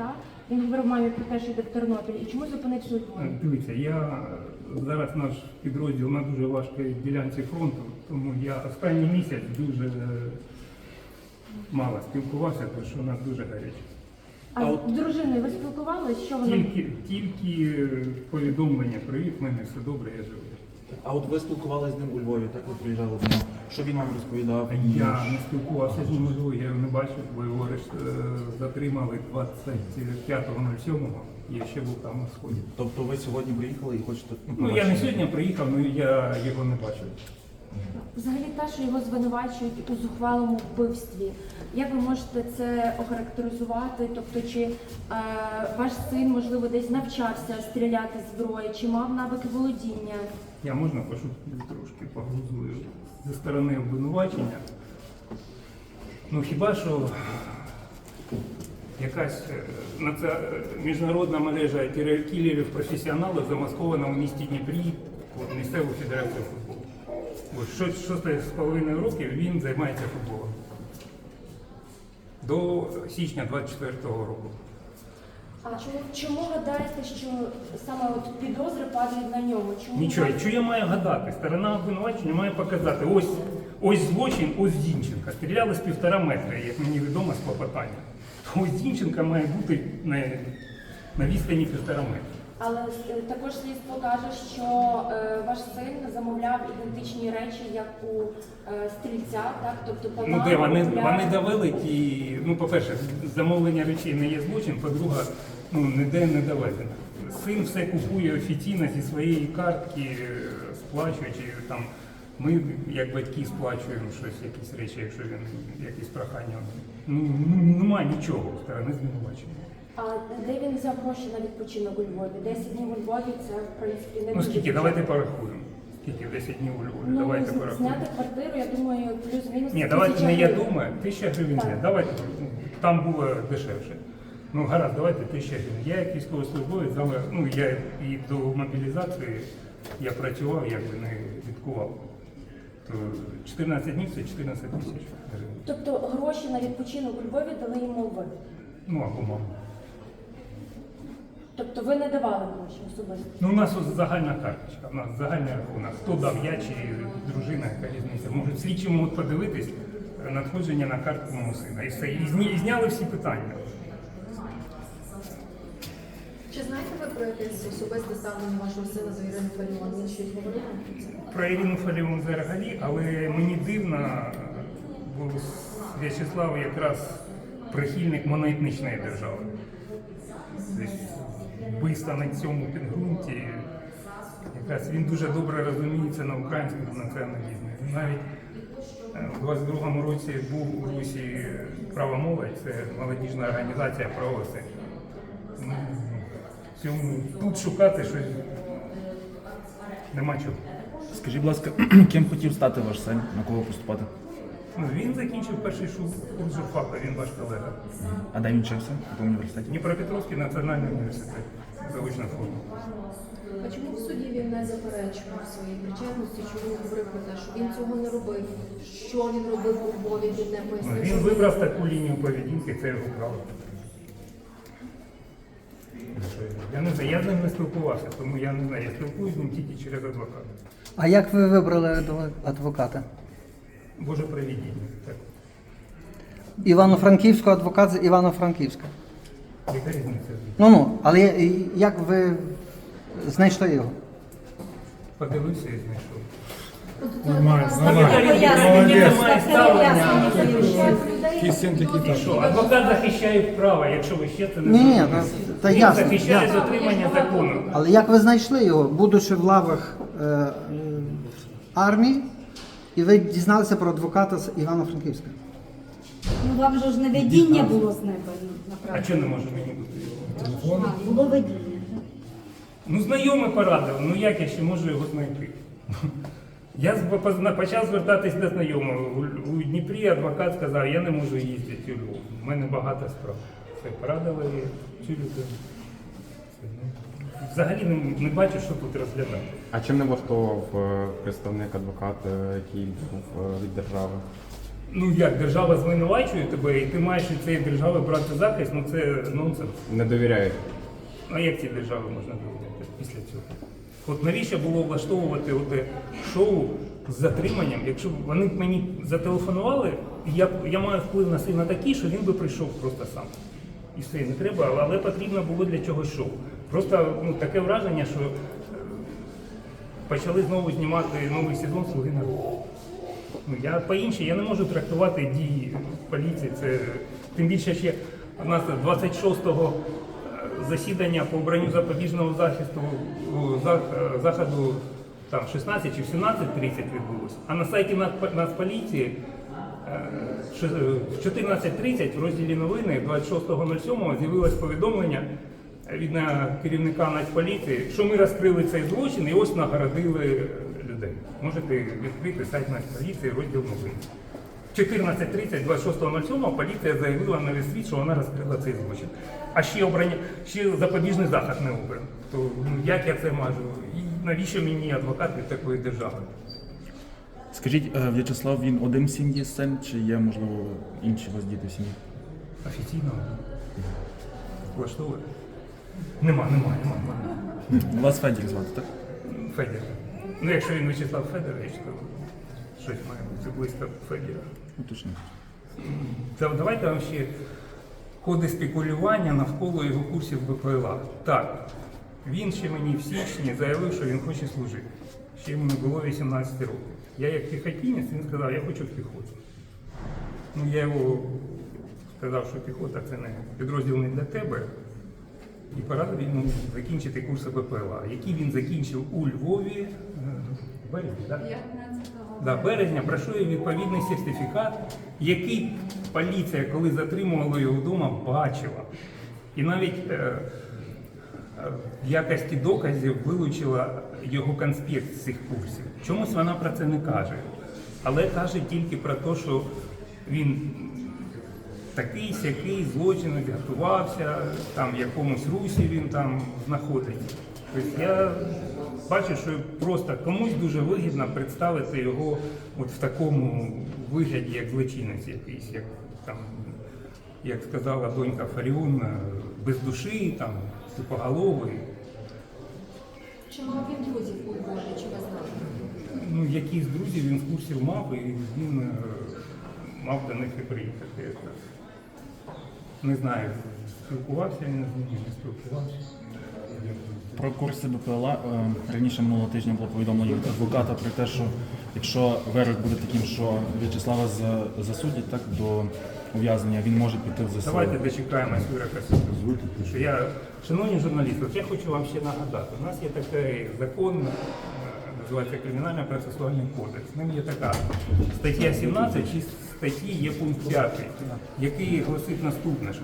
так? Він говорив мамі про те, що йде в Тернопіль. І чому зупинився у Е, Дивіться, я зараз наш підрозділ на дуже важкій ділянці фронту, тому я останній місяць дуже е, мало спілкувався, тому що у нас дуже гаряче. А, А з дружиною ви спілкувалися? Що вона? Тільки, тільки е, повідомлення, привіт, в мене все добре, я живий. А от ви спілкувалися з ним у Львові, так ви приїжджали до нього. Що він вам розповідав? Я не спілкувався з ним, можливо, я його не бачив, бо його арешт е, затримали 25.07, я ще був там на сході. Тобто ви сьогодні приїхали і хочете. Ну я не сьогодні приїхав, але я його не бачив. Взагалі те, що його звинувачують у зухвалому вбивстві. Як ви можете це охарактеризувати? Тобто, чи е, ваш син, можливо, десь навчався стріляти з зброї, чи мав навики володіння? Я можна пошуткую трошки погрузую зі сторони обвинувачення. Ну хіба що якась е, е, міжнародна мережа кілерів професіоналів замаскована в місті Дніпрі місцеву федерацію футболу. Шо- шосте з половиною років він займається футболом. До січня 24-го року. А чому, чому гадаєте, що саме от підозри падають на нього? Чому Нічого, що я маю гадати? Сторона обвинувачення має показати. Ось, ось злочин, ось Зінченка. Стріляли з півтора метра, як мені відомо з клопотання. Ось Зінченка має бути на, на відстані півтора метра. Але е, також слідство каже, що е, ваш син замовляв ідентичні речі, як у е, стрільця, так? Тобто Ну де вони, окуляри. вони довели ті, ну по-перше, замовлення речей не є злочин, по-друге, ну ніде не доведено. Син все купує офіційно зі своєї картки, е, сплачуючи там. Ми, як батьки, сплачуємо щось, якісь речі, якщо він якісь прохання. Ну, ну немає нічого сторони звинувачення. А де він взяв гроші на відпочинок у Львові? 10 днів у Львові це в принципі не Ну скільки, давайте порахуємо. Скільки 10 днів у Львові, Ну, давайте порахуємо. зняти квартиру, я думаю, плюс-мінус. Ні, давайте не я думаю, тисяча гривень Так. Давайте там було дешевше. Ну гаразд, давайте тисяча гривень. Я як військовослужбовець, але ну я і до мобілізації я працював, якби не відкував. То 14 днів це 14 тисяч гривень. Тобто гроші на відпочинок у Львові дали йому ви. Ну або мама. Тобто ви не давали гроші особисто. Ну у нас ось загальна карточка, у нас загальний рахунок. Хто дав я чи дружина, яка різниця. Можуть слідчі можуть подивитись е, надходження на картку мого сина. І все. І, зні- і зняли всі питання. Чи знаєте ви про якесь особисте ставлення вашого сина за Ірину Фаріон? Він щось говорив вам про? Про Ірину Фаліон взагалі, але мені дивно, бо В'ячеслав якраз прихильник монетничної держави. Вбивство на цьому підґрунті, якраз він дуже добре розуміється на українському націоналізмі. Навіть е, у 22-му році був у Русі молодь, це молодіжна організація правоси. Ну, цьому тут шукати щось нема чого. Скажіть, будь ласка, ким хотів стати ваш син? На кого поступати? Ну, він закінчив перший курс журфака, він ваш колега. А де він вчився? В університеті? Дніпропетровський національний університет. Заочна форма. А чому в суді він не заперечував своєї причетності? Чому говорив про те, що він цього не робив? Що він робив у Львові? Він не Ну, пояснив. Він вибрав таку лінію поведінки, це його право. Я не з ним не спілкувався, тому я не знаю, я спілкуюсь з ним тільки через адвоката. А як ви вибрали адвоката? Боже провідіння. Так. Івано-Франківського адвокат з Івано-Франківська. Яка різниця? Ну ну, але як ви знайшли його? Подивився і знайшов. Нормально, нормально. різниця? Ставлення. Син, такий так. Адвокат захищає право, якщо ви ще це не Ні, ні, зрозуміли. та- та Він ясно, захищає ясно. дотримання закону. Але як ви знайшли його, будучи в лавах е, е, армії, і ви дізналися про адвоката з Івано-Франківська? Ну вам же ж не видіння було з неба, ну, А направду. чого не може мені бути його? А, було видіння. Ну, знайомий порадив, ну як я ще можу його знайти? Я почав звертатись до знайомого. У, Дніпрі адвокат сказав, я не можу їздити у Львов. У мене багато справ. Все, порадили цю людину. Ну, Взагалі не, не бачу, що тут розглядати. А чим не влаштовував е, представник адвокат, е, який був е, від держави? Ну як держава звинувачує тебе, і ти маєш від цієї держави брати захист, ну це нонсенс. Не довіряють. А як ці держави можна доводити після цього? От навіщо було влаштовувати оте шоу з затриманням, якщо б вони б мені зателефонували, я, я маю вплив на сина такий, що він би прийшов просто сам. І все, не треба, але- але потрібно було для чогось шоу. Просто ну, таке враження, що почали знову знімати новий сезон Слуги народу. Ну, я по-іншому, я не можу трактувати дії поліції. Це тим більше ще у нас 26-го е, засідання по обранню запобіжного захисту е, заходу там 16 чи 17.30 відбулося. А на сайті Нацполіції е, е, в 14.30 в розділі новини 26.07 з'явилось повідомлення від керівника Нацполіції, що ми розкрили цей злочин і ось нагородили людей. Можете відкрити сайт Нацполіції, розділ новин. 14.30, 26.07 поліція заявила на весь світ, що вона розкрила цей злочин. А ще обрання, ще запобіжний захід не обран. То ну, як я це можу? І навіщо мені адвокат від такої держави? Скажіть, е, В'ячеслав, він один в сім'ї син, чи є, можливо, інші у вас діти в сім'ї? Офіційно влаштовує? Нема, нема, нема. нема. Вас Федір звати, так? Федір. Ну, якщо він Вячеслав Федорович, то щось має бути близько Федіра. Уточніть. Та давайте вам ще ходи спекулювання навколо його курсів БПЛА. Так, він ще мені в січні заявив, що він хоче служити. Ще йому не було 18 років. Я як піхотінець, він сказав, я хочу в піхоту. Ну, я його сказав, що піхота це не підрозділ не для тебе. І порадив йому закінчити курси БПЛА, які він закінчив у Львові е, в березні, Да, березня пройшов відповідний сертифікат, який поліція, коли затримувала його вдома, бачила. І навіть е, в якості доказів вилучила його конспект з цих курсів. Чомусь вона про це не каже. Але каже тільки про те, що він такий сякий злочин готувався, там в якомусь русі він там знаходиться. Тобто я бачу, що просто комусь дуже вигідно представити його от в такому вигляді, як злочинець якийсь, як там, як сказала донька Фаріон, е, без душі, там, тупоголовий. Чи мав він друзів у Львові, чи ви знаєте? Ну, якийсь друзів він з курсів мав, і він е, мав до них і приїхати. Не знаю, спілкувався він з ними, не спілкувався. Про курси БПЛА е, раніше минулого тижня було повідомлення від адвоката про те, що якщо вирок буде таким, що В'ячеслава за- засудять так до ув'язнення, він може піти в ЗСУ. Давайте дочекаємось вирока суду. Що я, шановні журналісти, от я хочу вам ще нагадати. У нас є такий закон, е, називається Кримінальний процесуальний кодекс. Ним є така стаття 17, чи статті є пункт 5, який гласить наступне, що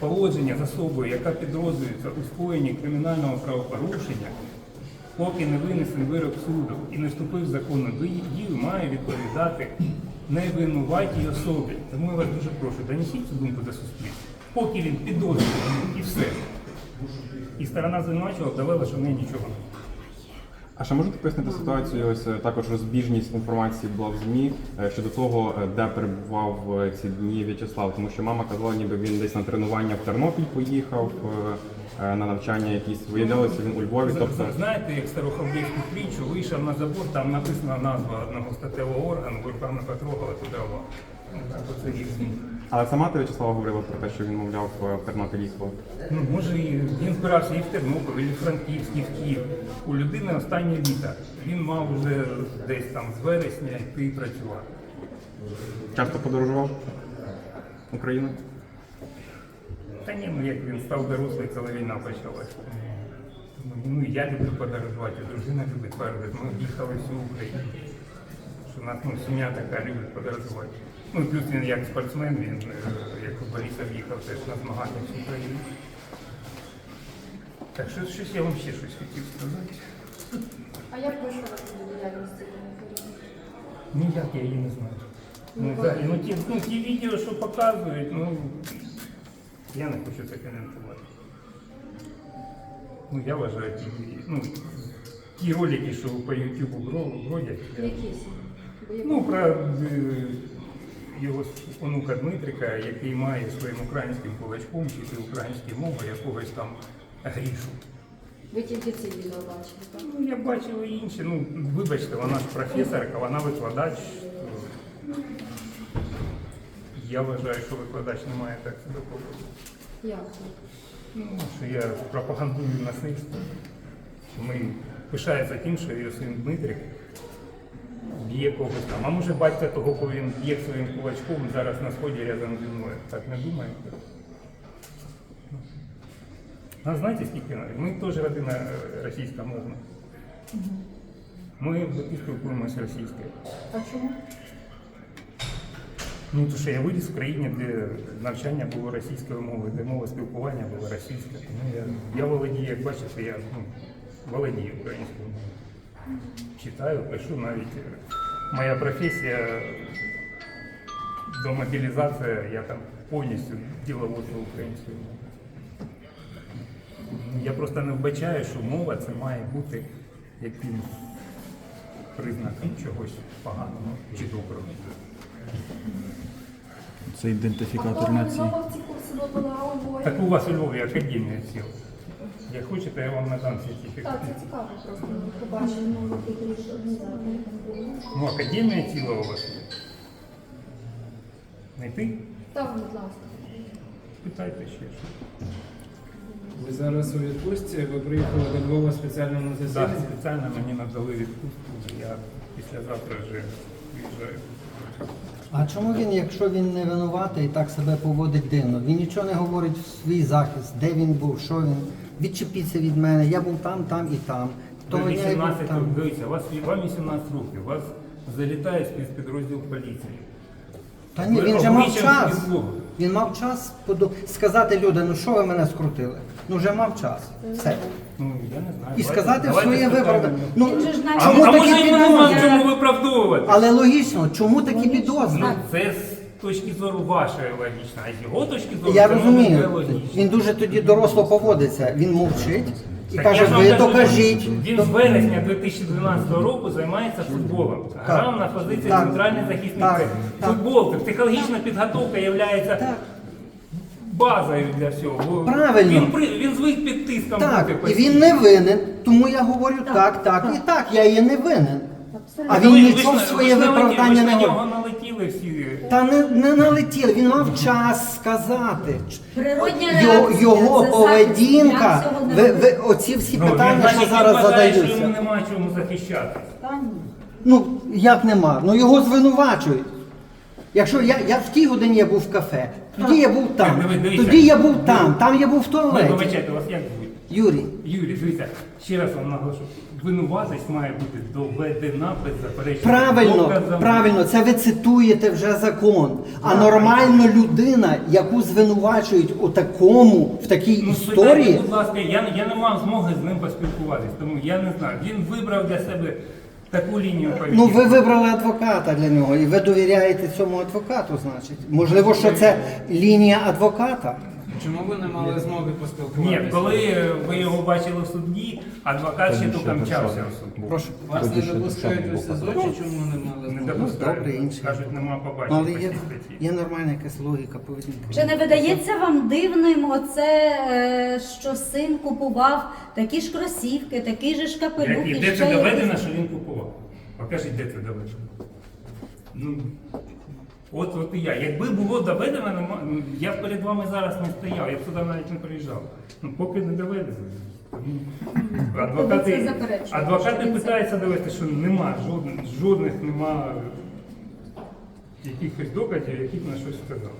поводження з особою, яка підрозділюється у скоєнні кримінального правопорушення, поки не винесений вирок суду і не вступив законну дію, має відповідати невинуватій особі. Тому я вас дуже прошу, донесіть цю думку до суспільства. Поки він підозрює і все. І сторона звинувачувала довела, що в неї нічого немає. А ще можете пояснити ситуацію? Ось е, також розбіжність інформації була в ЗМІ е, щодо того, е, де перебував ці дні В'ячеслав, тому що мама казала, ніби він десь на тренування в Тернопіль поїхав на навчання якісь. Виявлялося він у Львові. Тобто Знаєте, як староховлівську притчу, вийшов на забор, там написана назва одного статевого органу, ви руками потрогали туди. Ну, так, оце їх змін. Але сама ти В'ячеслава говорила про те, що він мовляв е, в Ну, може, і він збирався і в Тернопіль, і в Франківськ, і в Київ. У людини останнє літо. Він мав вже десь там з вересня йти працювати. Часто подорожував Україною? Та ні, ну як він став дорослий, коли війна почалась. Ну, і я люблю подорожувати, дружина любить подорожувати. Ми їхали всю Україну. Що нас ну, сім'я така любить подорожувати. Ну, плюс він як спортсмен, він е, як футболіст їхав теж на змагання всю Україну. Так що щось я вам ще щось хотів сказати. А як вишивати діяльності? Ніяк я її не знаю. Ну, взагалі, ну, ті, ну, ті відео, що показують, ну я не хочу це коментувати. Ну, я вважаю, ті, ну, ті ролики, що по Ютубу бродять. я- Якісь? Ну, про його онука Дмитрика, який має своїм українським кулачком вчити українську мову якогось там грішу. Ви тільки ці відео бачили, так? Ну, я бачив і інші. Ну, вибачте, вона ж професорка, вона викладач. Я вважаю, що викладач не має так себе поводити. Як? Ну, що я пропагандую насильство. Ми пишається тим, що його син Дмитрик б'є когось там. А може батько того, кого він б'є своїм кулачком, зараз на сході рядом зі мною. Так не думаєте? А знаєте, скільки нас? Ми теж родина е, російська мовна. Ми спілкуємося російською. А чому? Ну, то що я виріс в країні, де навчання було російською мовою, де мова спілкування була російська. Тому я, я володію, як бачите, я ну, володію українською мовою. Читаю, пишу навіть. Моя професія до мобілізації, я там повністю діловодство українською мовою. Я просто не вбачаю, що мова це має бути якимось признаком чогось поганого чи доброго. Це ідентифікатор нації. Так у вас у Львові академія сіл. Як хочете, я вам надам Так, це цікаво просто побачити. Ну, академія ціла у вас є. Знайти? Так, будь ласка. Питайте ще що. Ви зараз у відпустці, ви приїхали до Львова спеціально на Так, засідання? спеціально мені надали відпустку, я післязавтра вже виїжджаю. А чому він, якщо він не винуватий, так себе поводить дивно? Він нічого не говорить в свій захист, де він був, що він. Відчепіться від мене, я був там, там і там. Ви Того дня я був 18 там. років, дивіться, вас, вам 18 років, вас залітає спецпідрозділ поліції. Та ні, Ви він же мав обличчям час. Він мав час поду- сказати людям, ну що ви мене скрутили? Ну вже мав час. Все. Ну, я не знаю. І сказати давайте своє спитаємо виправдання. Ну, Він же ж навіть- А, чому а такі може йому нема в підозри? чому виправдовувати? Але логічно, чому такі підозри? Ну, це точки зору вашої логічно, а з його точки зору Я це розумію, логічно. він дуже тоді доросло поводиться. Він мовчить і Так каже, я ж вам ви кажу, докажіть. Він з вересня 2012 року займається футболом. Грав на позиції Так. центральний захисник. Так. Так. Футбол, психологічна підготовка є базою для всього. Бо Правильно. Він, при- він звик під тиском Так, бути і постійно. він не винен, тому я говорю так, так і так, я є не винен. А він ви ж нічого на- своє ви ж виправдання ви ж не на говорить. Налетіли всі. Та не, не налетів, він мав час сказати. Природня Його, реакція, його це поведінка, захист, я всього ви, ви, оці всі Ну, питання, значить, що він зараз вважає, що задаються. йому немає чому захищати. Та ні. Ну, як нема? Ну його звинувачують. Якщо я, я в тій годині я був в кафе, тоді я був там, тоді я був там, там я був в Ви туалеті. вибачайте, вас як? Юрій, Юрій, дивіться, ще раз вам наголошу. Винуватість має бути доведена беззаперечно. правильно, доказами. правильно, це ви цитуєте вже закон. А нормально людина, яку звинувачують у такому, в такій Ну, спитайте, історії, будь ласка, я, я не мав змоги з ним поспілкуватись, тому я не знаю. Він вибрав для себе таку лінію поведінки. ну ви вибрали адвоката для нього, і ви довіряєте цьому адвокату, значить. Можливо, що це лінія адвоката. Чому ви не мали змоги поспілкуватися? Ні, коли е, ви його бачили в суді, адвокат ще тільки мчався в суд. Прошу. Вас не допускають у СИЗО, чи чому не мали Не змоги? добре, інші. Кажуть, нема Ну, побачення але є, статті. є нормальна якась логіка поведінки. Чи не видається вам дивним оце, е, що син купував такі ж кросівки, такий же ж капелюх Які? і Де ще це доведено, якісь- що він купував? Покажіть, де це доведено. Ну, от, от і я. Якби було доведено, нема- ну, я б перед вами зараз не стояв, я б сюди навіть не приїжджав. Ну, поки не доведено. Це Адвокати, заперечує, адвокати що він питаються довести, що нема жодних, жодних нема якихось доказів, які б на щось сказали.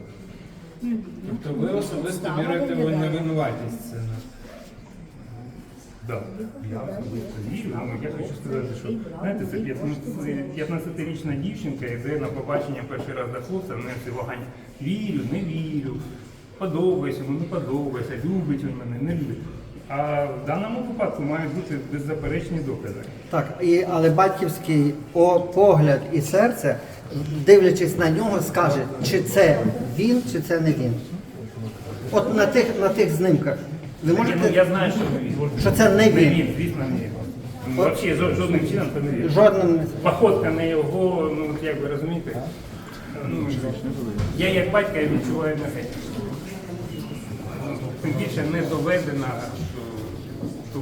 Тобто ви особисто вірите в невинуватість сина? Да, я особисто вірю. Я хочу сказати, що знаєте, це 15-річна дівчинка йде на побачення перший раз до хлопця, неї всі вагання. Вірю, не вірю, подобається, йому не подобається, любить він мене, не любить. А в даному випадку мають бути беззаперечні докази. Так, і, але батьківський о, погляд і серце, дивлячись на нього, скаже, чи це він, чи це не він. От на тих, на тих знимках. Ви Ну, можете я знаю, що ви. Що це не він. Не він, звісно, не він. Ну, Взагалі, жо- жодним чином це не він. жодним. Походка не його, ну от як ви розумієте, ну, я як батька я відчуваю на. Тим більше не доведена, що, що